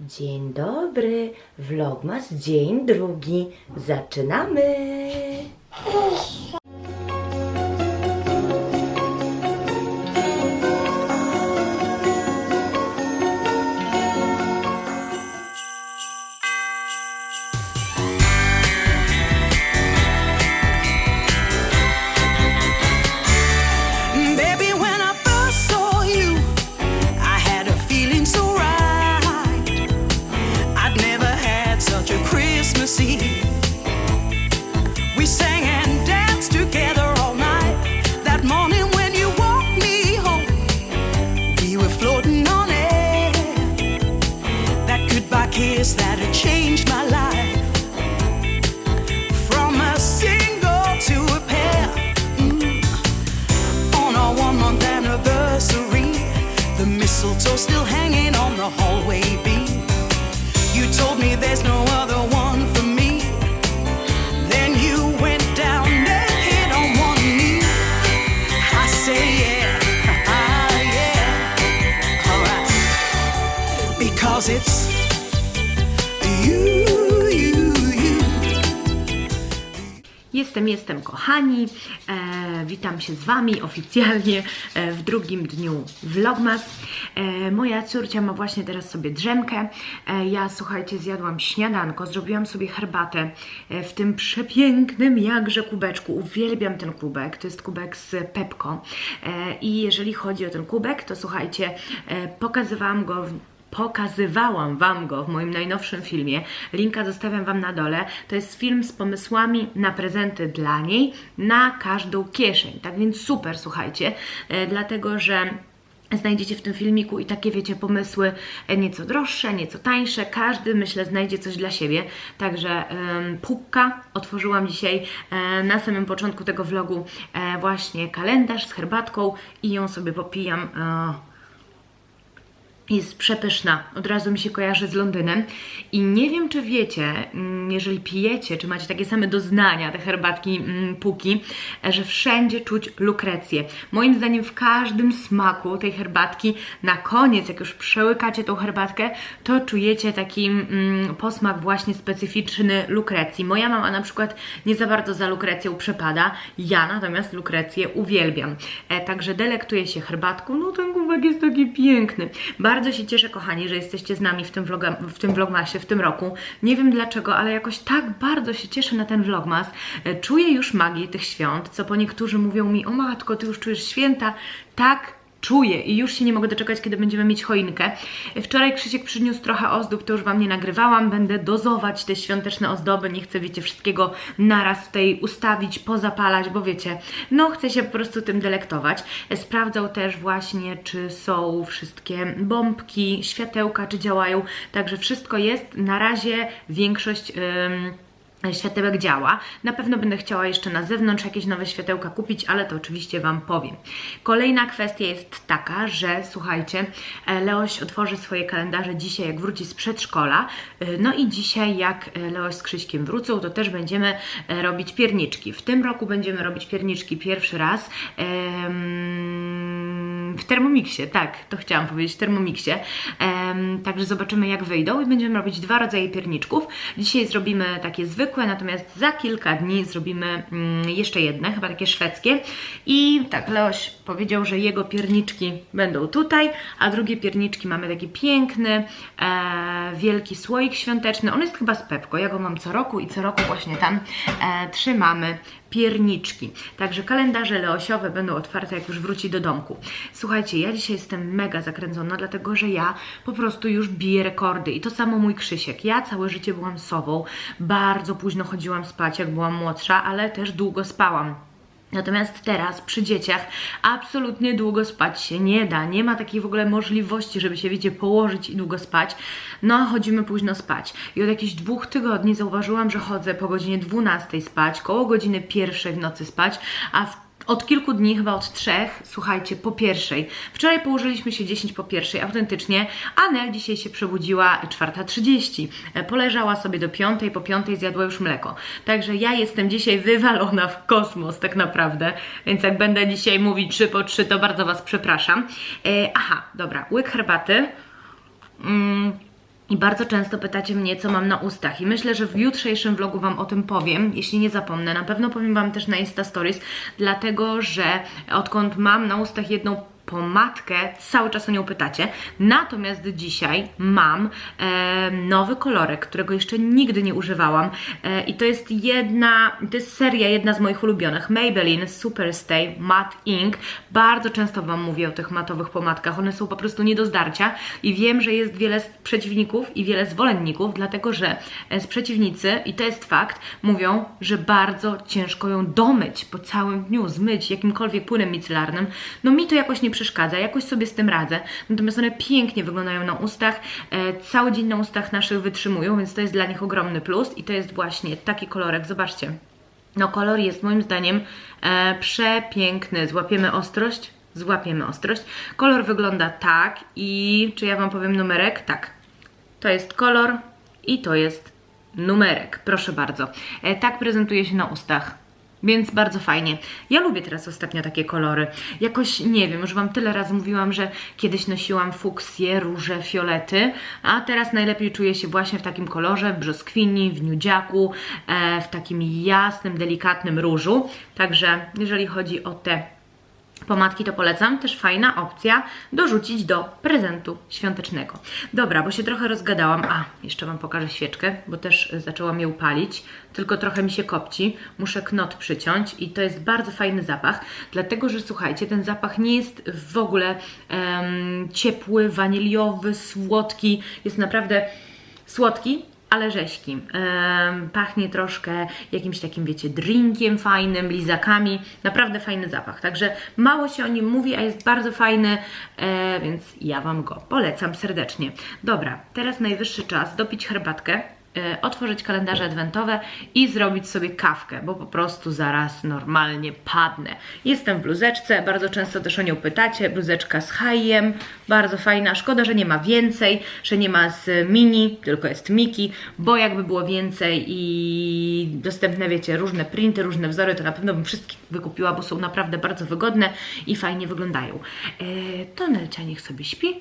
Dzień dobry, vlogmas dzień drugi. Zaczynamy! Because it's you, you, you. Jestem, jestem kochani. E, witam się z Wami oficjalnie e, w drugim dniu Vlogmas. E, moja córcia ma właśnie teraz sobie drzemkę. E, ja, słuchajcie, zjadłam śniadanko, zrobiłam sobie herbatę e, w tym przepięknym jakże kubeczku. Uwielbiam ten kubek, to jest kubek z Pepko. E, I jeżeli chodzi o ten kubek, to słuchajcie, e, pokazywałam go w Pokazywałam Wam go w moim najnowszym filmie. Linka zostawiam Wam na dole. To jest film z pomysłami na prezenty dla niej na każdą kieszeń. Tak więc super, słuchajcie, e, dlatego że. Znajdziecie w tym filmiku i takie, wiecie, pomysły e, nieco droższe, nieco tańsze. Każdy, myślę, znajdzie coś dla siebie. Także um, otworzyłam dzisiaj e, na samym początku tego vlogu właśnie kalendarz z herbatką i ją sobie popijam. Jest przepyszna. Od razu mi się kojarzy z Londynem. I nie wiem, czy wiecie, mm, jeżeli pijecie, czy macie takie same doznania, te herbatki mm, puki, że wszędzie czuć lukrecję. Moim zdaniem w każdym smaku tej herbatki, na koniec, jak już przełykacie tą herbatkę, to czujecie taki mm, posmak właśnie specyficzny lukrecji. Moja mama na przykład nie za bardzo za lukrecją przepada, ja natomiast lukrecję uwielbiam. E, także delektuję się herbatką. No ten kubek jest taki piękny. Bardzo się cieszę, kochani, że jesteście z nami w tym, vloga, w tym vlogmasie w tym roku. Nie wiem dlaczego, ale jakoś tak bardzo się cieszę na ten vlogmas. E, Czuję już magię tych świąt, co po niektórzy mówią mi, o matko, ty już czujesz święta. Tak, czuję i już się nie mogę doczekać, kiedy będziemy mieć choinkę. Wczoraj Krzysiek przyniósł trochę ozdób, to już Wam nie nagrywałam. Będę dozować te świąteczne ozdoby. Nie chcę, wiecie, wszystkiego naraz tutaj ustawić, pozapalać, bo wiecie, no chcę się po prostu tym delektować. Sprawdzał też właśnie, czy są wszystkie bombki, światełka, czy działają. Także wszystko jest. Na razie większość... Ym, światełek działa. Na pewno będę chciała jeszcze na zewnątrz jakieś nowe światełka kupić, ale to oczywiście Wam powiem. Kolejna kwestia jest taka, że słuchajcie, e, Leoś otworzy swoje kalendarze dzisiaj, jak wróci z przedszkola. E, No i dzisiaj, jak e, Leoś z Krzyśkiem wrócą, to też będziemy robić pierniczki. W tym roku będziemy robić pierniczki pierwszy raz. w Thermomixie, tak, to chciałam powiedzieć, w Thermomixie. Także zobaczymy, jak wyjdą i będziemy robić dwa rodzaje pierniczków. Dzisiaj zrobimy takie zwykłe, natomiast za kilka dni zrobimy mm, jeszcze jedne, chyba takie szwedzkie. I tak, Leoś powiedział, że jego pierniczki będą tutaj, a drugie pierniczki mamy taki piękny, e, wielki słoik świąteczny. On jest chyba z Pepko, ja go mam co roku i co roku właśnie tam e, trzymamy pierniczki. Także kalendarze leosiowe będą otwarte, jak już wróci do domku. Słuchajcie, ja dzisiaj jestem mega zakręcona, dlatego że ja po prostu już biję rekordy. I to samo mój Krzysiek. Ja całe życie byłam sową. Bardzo późno chodziłam spać, jak byłam młodsza, ale też długo spałam. Natomiast teraz przy dzieciach absolutnie długo spać się nie da. Nie ma takiej w ogóle możliwości, żeby się, wiecie, położyć i długo spać. No a chodzimy późno spać. I od jakichś dwóch tygodni zauważyłam, że chodzę po godzinie 12 spać, koło godziny pierwszej w nocy spać, a w od kilku dni, chyba od trzech, słuchajcie, po pierwszej. Wczoraj położyliśmy się 10 po pierwszej, autentycznie. Anel dzisiaj się przebudziła 4.30. E, Poleżała sobie do piątej, po piątej zjadła już mleko. Także ja jestem dzisiaj wywalona w kosmos tak naprawdę, więc jak będę dzisiaj mówić 3 po 3, to bardzo Was przepraszam. E, aha, dobra, łyk herbaty. Mm, I bardzo często pytacie mnie, co mam na ustach. I myślę, że w jutrzejszym vlogu Wam o tym powiem, jeśli nie zapomnę. Na pewno powiem Wam też na Insta Stories, dlatego że odkąd mam na ustach jedną pomadkę, cały czas o nią pytacie. Natomiast dzisiaj mam e, nowy kolorek, którego jeszcze nigdy nie używałam. E, I to jest jedna, to jest seria, jedna z moich ulubionych. Maybelline Superstay Matte Ink. Bardzo często Wam mówię o tych matowych pomadkach. One są po prostu nie do zdarcia i wiem, że jest wiele przeciwników i wiele zwolenników, dlatego że e, przeciwnicy, i to jest fakt, mówią, że bardzo ciężko ją domyć po całym dniu, zmyć jakimkolwiek płynem micelarnym. No mi to jakoś nie przeszkadza, jakoś sobie z tym radzę. Natomiast one pięknie wyglądają na ustach, e, cały dzień na ustach naszych wytrzymują, więc to jest dla nich ogromny plus i to jest właśnie taki kolorek, zobaczcie. No kolor jest moim zdaniem e, przepiękny. Złapiemy ostrość? Złapiemy ostrość. Kolor wygląda tak i czy ja Wam powiem numerek? Tak. To jest kolor i to jest numerek. Proszę bardzo. E, tak prezentuje się na ustach. Więc bardzo fajnie. Ja lubię teraz ostatnio takie kolory. Jakoś nie wiem, już Wam tyle razy mówiłam, że kiedyś nosiłam fuksje, róże, fiolety, a teraz najlepiej czuję się właśnie w takim kolorze, w brzoskwini, w nudziaku, e, w takim jasnym, delikatnym różu. Także jeżeli chodzi o te Pomadki to polecam, też fajna opcja dorzucić do prezentu świątecznego. Dobra, bo się trochę rozgadałam. A, jeszcze Wam pokażę świeczkę, bo też y, zaczęłam ją palić, tylko trochę mi się kopci. Muszę knot przyciąć i to jest bardzo fajny zapach, dlatego że słuchajcie, ten zapach nie jest w ogóle em, ciepły, waniliowy, słodki. Jest naprawdę słodki, ale rzeźki. Em, pachnie troszkę jakimś takim, wiecie, drinkiem fajnym, lizakami. Naprawdę fajny zapach. Także mało się o nim mówi, a jest bardzo fajny, e, więc ja Wam go polecam serdecznie. Dobra, teraz najwyższy czas dopić herbatkę. E, Otworzyć kalendarze adwentowe i zrobić sobie kawkę, bo po prostu zaraz normalnie padnę. Jestem w bluzeczce, bardzo często też o nią pytacie. Bluzeczka z hajem, bardzo fajna. Szkoda, że nie ma więcej, że nie ma z mini, tylko jest Miki, bo jakby było więcej i dostępne, wiecie, różne printy, różne wzory, to na pewno bym wszystkie wykupiła, bo są naprawdę bardzo wygodne i fajnie wyglądają. E, to Nelcia niech sobie śpi,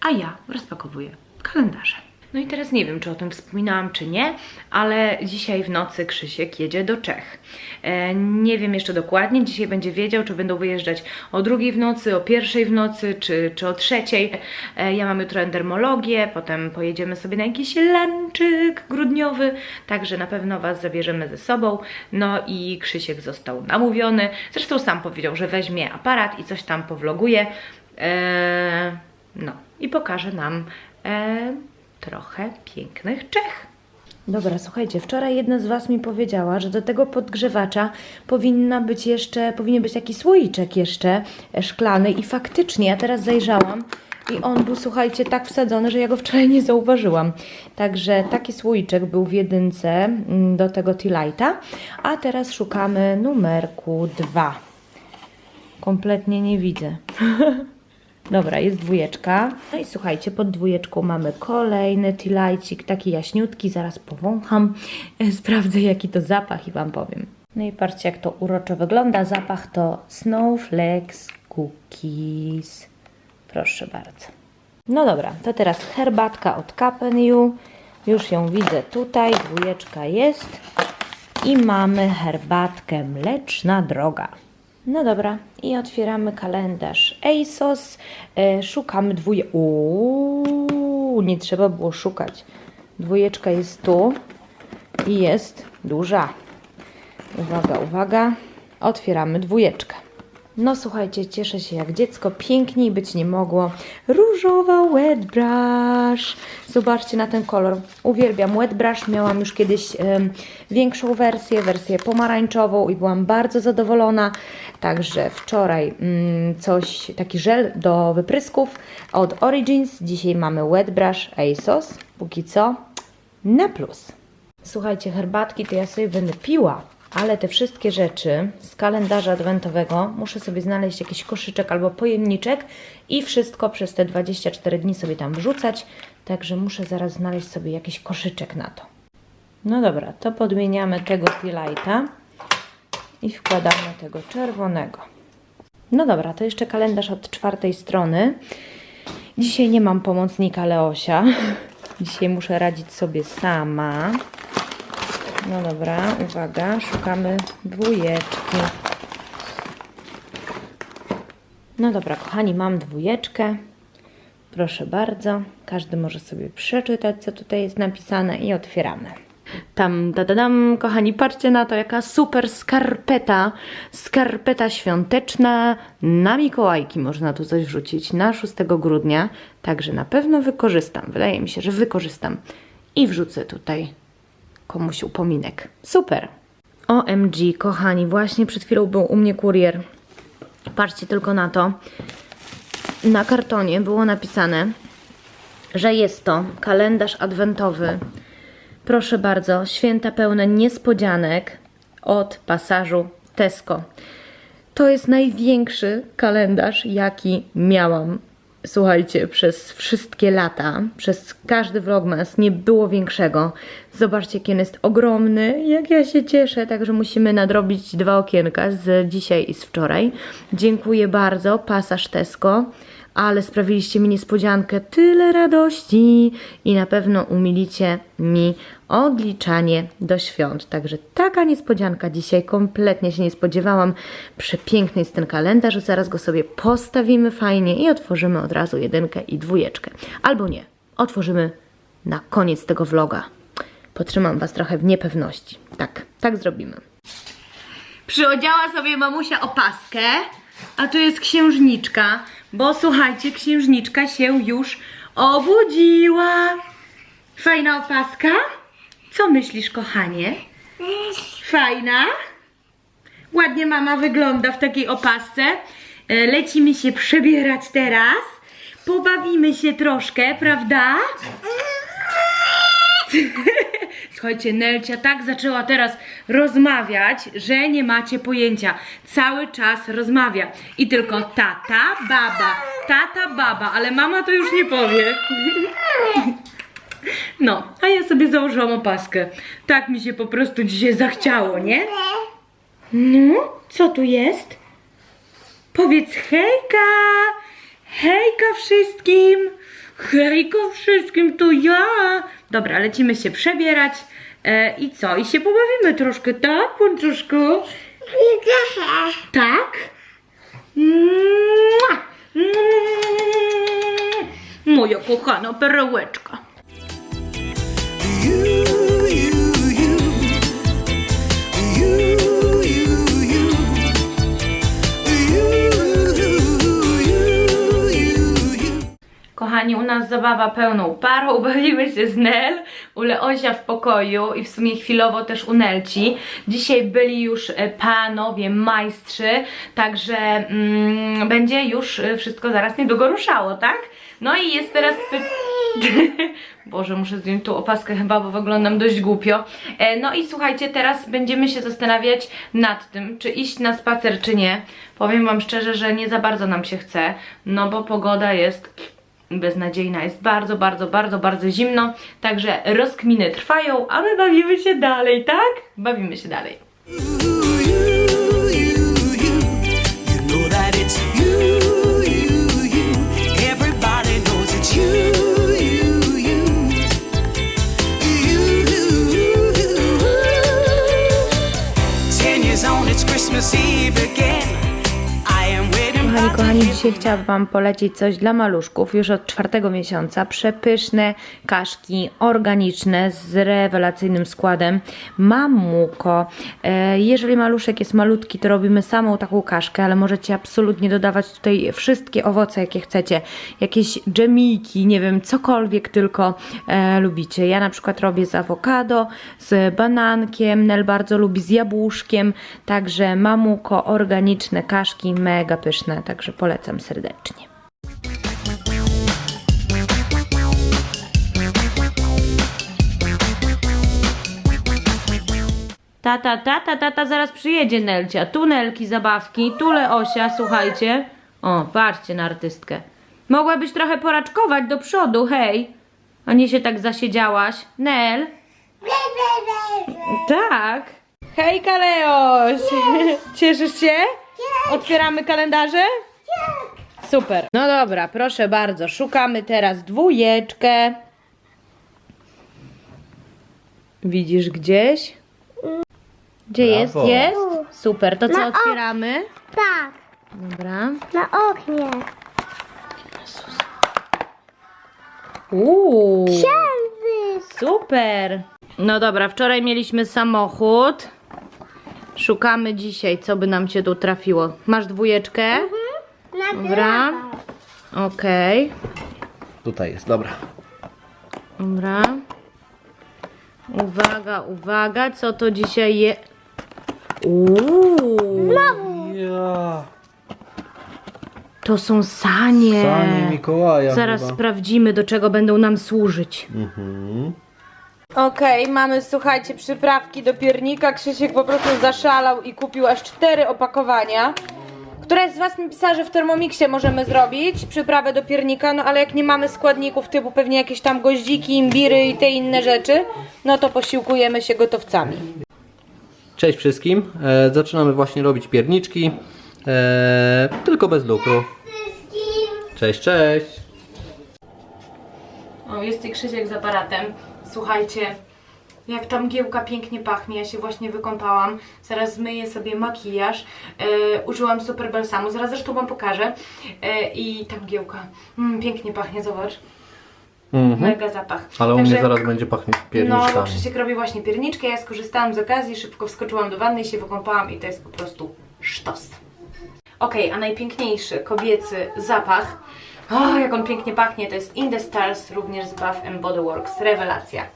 a ja rozpakowuję kalendarze. No i teraz nie wiem, czy o tym wspominałam, czy nie, ale dzisiaj w nocy Krzysiek jedzie do Czech. E, nie wiem jeszcze dokładnie, dzisiaj będzie wiedział, czy będą wyjeżdżać o drugiej w nocy, o pierwszej w nocy, czy, czy o trzeciej. E, ja mam jutro endermologię, potem pojedziemy sobie na jakiś lunczyk grudniowy, także na pewno Was zabierzemy ze sobą. No i Krzysiek został namówiony, zresztą sam powiedział, że weźmie aparat i coś tam powloguje. E, no i pokaże nam trochę pięknych Czech. Dobra, słuchajcie, wczoraj jedna z Was mi powiedziała, że do tego podgrzewacza powinna być jeszcze, powinien być taki słoiczek jeszcze e, szklany i faktycznie, ja teraz zajrzałam i on był, słuchajcie, tak wsadzony, że ja go wczoraj nie zauważyłam. Także taki słoiczek był w jedynce mm, do tego T-Lighta, a teraz szukamy numerku 2. Kompletnie nie widzę. Dobra, jest dwójeczka. No i słuchajcie, pod dwójeczką mamy kolejny tilajcik, taki jaśniutki, zaraz powącham, sprawdzę jaki to zapach i Wam powiem. No i patrzcie jak to uroczo wygląda. Zapach to Snowflakes Cookies. Proszę bardzo. No dobra, to teraz herbatka od Capeniu. Już ją widzę tutaj, dwójeczka jest. I mamy herbatkę Mleczna Droga. No dobra, i otwieramy kalendarz ASOS. E, szukamy dwóje... Uuu, nie trzeba było szukać. Dwójeczka jest tu i jest duża. Uwaga, uwaga. Otwieramy dwójeczkę. No słuchajcie, cieszę się jak dziecko, piękniej być nie mogło. Różowa wet brush. Zobaczcie na ten kolor. Uwielbiam wet brush. Miałam już kiedyś em, większą wersję, wersję pomarańczową i byłam bardzo zadowolona. Także wczoraj mm, coś, taki żel do wyprysków od Origins. Dzisiaj mamy wet brush ASOS. Póki co na plus. Słuchajcie, herbatki to ja sobie będę piła, ale te wszystkie rzeczy z kalendarza adwentowego muszę sobie znaleźć jakiś koszyczek albo pojemniczek i wszystko przez te 24 dni sobie tam wrzucać. Także muszę zaraz znaleźć sobie jakiś koszyczek na to. No dobra, to podmieniamy tego T-Lighta i wkładamy tego czerwonego. No dobra, to jeszcze kalendarz od czwartej strony. Dzisiaj nie mam pomocnika Leosia. Dzisiaj muszę radzić sobie sama. No dobra, uwaga, szukamy dwójeczki. No dobra, kochani, mam dwójeczkę. Proszę bardzo, każdy może sobie przeczytać, co tutaj jest napisane i otwieramy. Tam, da, da, dam, kochani, patrzcie na to, jaka super skarpeta, skarpeta świąteczna na Mikołajki, można tu coś wrzucić, na 6 grudnia, także na pewno wykorzystam, wydaje mi się, że wykorzystam i wrzucę tutaj komuś upominek. Super! OMG, kochani, właśnie przed chwilą był u mnie kurier. Patrzcie tylko na to. Na kartonie było napisane, że jest to kalendarz adwentowy. Proszę bardzo, święta pełne niespodzianek od pasażu Tesco. To jest największy kalendarz, jaki miałam. Słuchajcie, przez wszystkie lata, przez każdy vlogmas nie było większego. Zobaczcie, jaki jest ogromny, jak ja się cieszę, także musimy nadrobić dwa okienka z dzisiaj i z wczoraj. Dziękuję bardzo, pasaż Tesco, ale sprawiliście mi niespodziankę, tyle radości i na pewno umilicie mi odliczanie do świąt. Także taka niespodzianka dzisiaj, kompletnie się nie spodziewałam. Przepiękny jest ten kalendarz, zaraz go sobie postawimy fajnie i otworzymy od razu jedynkę i dwójeczkę. Albo nie, otworzymy na koniec tego vloga. Potrzymam Was trochę w niepewności. Tak, tak zrobimy. Przyodziała sobie mamusia opaskę, a tu jest księżniczka, bo słuchajcie, księżniczka się już obudziła. Fajna opaska? Co myślisz, kochanie? Fajna? Ładnie mama wygląda w takiej opasce. E, Lecimy się przebierać teraz. Pobawimy się troszkę, prawda? Słuchajcie, Nelcia tak zaczęła teraz rozmawiać, że nie macie pojęcia. Cały czas rozmawia. I tylko tata, baba, tata, baba, ale mama to już nie powie. No, a ja sobie założyłam opaskę. Tak mi się po prostu dzisiaj zachciało, nie? No, co tu jest? Powiedz hejka! Hejka wszystkim! Hejka wszystkim, to ja! Dobra, lecimy się przebierać. E, I co? I się pobawimy troszkę, tak, Ponczuszku? Tak? Mua! Mua! Moja kochana perełeczka. Kochani, u nas zabawa pełną parą, bawimy się z Nel, u Leosia w pokoju i w sumie chwilowo też u Nelci. Dzisiaj byli już e, panowie majstrzy, także mm, będzie już e, wszystko zaraz niedługo ruszało, tak? No i jest teraz. Boże, muszę zdjąć tą opaskę chyba, bo wyglądam dość głupio. E, no i słuchajcie, teraz będziemy się zastanawiać nad tym, czy iść na spacer, czy nie. Powiem wam szczerze, że nie za bardzo nam się chce, no bo pogoda jest beznadziejna. Jest bardzo, bardzo, bardzo, bardzo zimno. Także rozkminy trwają, a my bawimy się dalej, tak? Bawimy się dalej. Dzisiaj chciałabym Wam polecić coś dla maluszków już od czwartego miesiąca. Przepyszne kaszki organiczne z rewelacyjnym składem Mamuko. E, jeżeli maluszek jest malutki, to robimy samą taką kaszkę, ale możecie absolutnie dodawać tutaj wszystkie owoce, jakie chcecie. Jakieś dżemiki, nie wiem, cokolwiek tylko e, lubicie. Ja na przykład robię z awokado, z banankiem, Nel bardzo lubi z jabłuszkiem, także Mamuko organiczne kaszki, mega pyszne, także polecam serdecznie. Tata, tata, tata zaraz przyjedzie Nelcia. Tu Nelki zabawki, tu Leosia, słuchajcie. O, patrzcie na artystkę. Mogłabyś trochę poraczkować do przodu, hej. A nie się tak zasiedziałaś. Nel? Tak. Hejka Leoś. Cieszysz się? Otwieramy kalendarze? Super. No dobra, proszę bardzo. Szukamy teraz dwójeczkę. Widzisz gdzieś? Gdzie jest? Brawo. Jest? Super, to co Na otwieramy? Tak, Dobra. na oknie. Uuu, Księżyc. super. No dobra, wczoraj mieliśmy samochód. Szukamy dzisiaj, co by nam się tu trafiło. Masz dwójeczkę? Dobra. Okej. Tutaj jest, dobra. Dobra. Uwaga, uwaga, co to dzisiaj je... Uuu, Ja. to są sanie. Sanie Mikołaja Zaraz chyba. sprawdzimy, do czego będą nam służyć. Mhm. Okej, mamy, słuchajcie, przyprawki do piernika. Krzysiek po prostu zaszalał i kupił aż cztery opakowania. Któraś z Was mi pisała, że w Thermomixie możemy zrobić przyprawę do piernika, no ale jak nie mamy składników typu pewnie jakieś tam goździki, imbiry i te inne rzeczy, no to posiłkujemy się gotowcami. Cześć wszystkim. E, zaczynamy właśnie robić pierniczki. E, tylko bez lukru. Cześć, cześć. O, jest i Krzysiek z aparatem. Słuchajcie, jak ta mgiełka pięknie pachnie. Ja się właśnie wykąpałam. Zaraz zmyję sobie makijaż. E, użyłam super balsamu. Zaraz zresztą Wam pokażę. E, I ta mgiełka. Mm, pięknie pachnie, zobacz. Mhm. Mega zapach. Ale u mnie zaraz będzie pachnieć No, pierniczkami. Krzysiek robi właśnie pierniczkę. Ja skorzystałam z okazji, szybko wskoczyłam do wanny i się wykąpałam. I to jest po prostu sztos. Okej, a najpiękniejszy kobiecy zapach. O, jak on pięknie pachnie, to jest In The Stars, również z Bath Body Works. Rewelacja.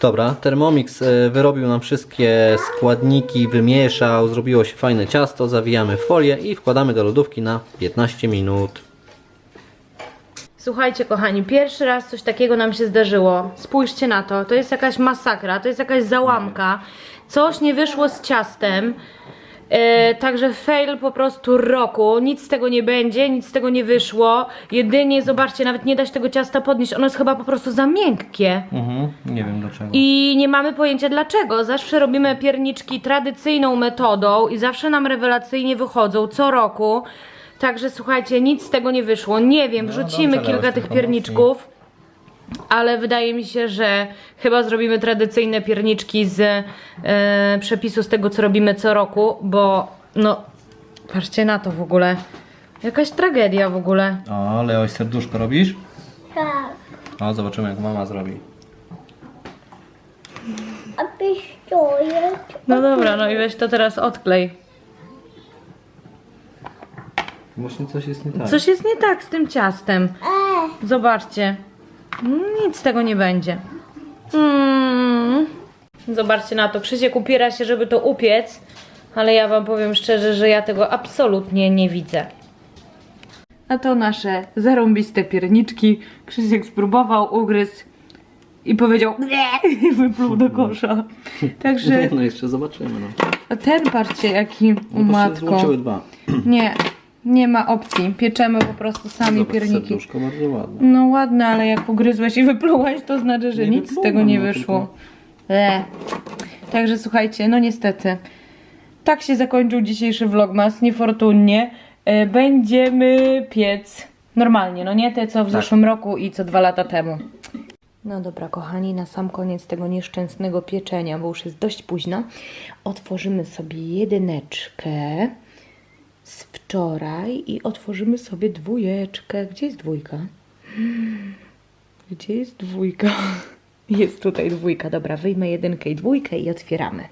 Dobra, Thermomix e, wyrobił nam wszystkie składniki, wymieszał, zrobiło się fajne ciasto, zawijamy w folię i wkładamy do lodówki na 15 minut. Słuchajcie, kochani, pierwszy raz coś takiego nam się zdarzyło. Spójrzcie na to, to jest jakaś masakra, to jest jakaś załamka. Coś nie wyszło z ciastem. E, także fail po prostu roku. Nic z tego nie będzie, nic z tego nie wyszło. Jedynie, zobaczcie, nawet nie da się tego ciasta podnieść. Ono jest chyba po prostu za miękkie. Mhm, nie wiem dlaczego. I nie mamy pojęcia dlaczego. Zawsze robimy pierniczki tradycyjną metodą i zawsze nam rewelacyjnie wychodzą co roku. Także słuchajcie, nic z tego nie wyszło. Nie wiem, wrzucimy dobrze, kilka tych tylko pierniczków. Ale wydaje mi się, że chyba zrobimy tradycyjne pierniczki z e, przepisu z tego, co robimy co roku, bo no, patrzcie na to w ogóle. Jakaś tragedia w ogóle. O, Leoś, serduszko robisz? Tak, O, zobaczymy jak mama zrobi. a pistolet. No dobra, no i weź to teraz odklej. Właśnie coś jest nie tak. Coś jest nie tak z tym ciastem. E, Zobaczcie. Nic z tego nie będzie. Mm. Zobaczcie na to. Krzysiek upiera się, żeby to upiec, ale ja wam powiem szczerze, że ja tego absolutnie nie widzę. A to nasze zarąbiste pierniczki. Krzysiek spróbował, ugryzł i powiedział nie i wypluł do kosza. Także No jeszcze zobaczymy. No. a ten patrzcie jaki u No to się matko. złączyły dwa. Nie, nie ma opcji. Pieczemy po prostu sami Zobacz, pierniki. serduszko bardzo ładne. No ładne, ale jak ugryzłeś i wyplułaś, to znaczy, że Nie nic z wyplułam, tego nie no wyszło. Także słuchajcie, no niestety. Tak się zakończył dzisiejszy vlogmas, niefortunnie. E, będziemy piec normalnie, no nie te co w Tak. zeszłym roku i co dwa lata temu. No dobra, kochani, na sam koniec tego nieszczęsnego pieczenia, bo już jest dość późno, otworzymy sobie jedyneczkę z wczoraj i otworzymy sobie dwójeczkę. Gdzie jest dwójka? Gdzie jest dwójka? Jest tutaj dwójka. Dobra, wyjmę jedynkę i dwójkę i otwieramy.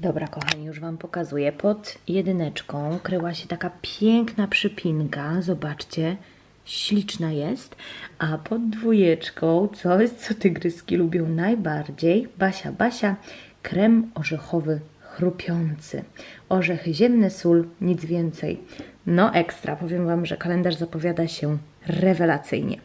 Dobra, kochani, już Wam pokazuję. Pod jedyneczką kryła się taka piękna przypinka. Zobaczcie, śliczna jest. A pod dwójeczką coś, co tygryski lubią najbardziej. Basia, Basia, krem orzechowy chrupiący. Orzechy ziemne, sól, nic więcej. No ekstra. Powiem Wam, że kalendarz zapowiada się rewelacyjnie.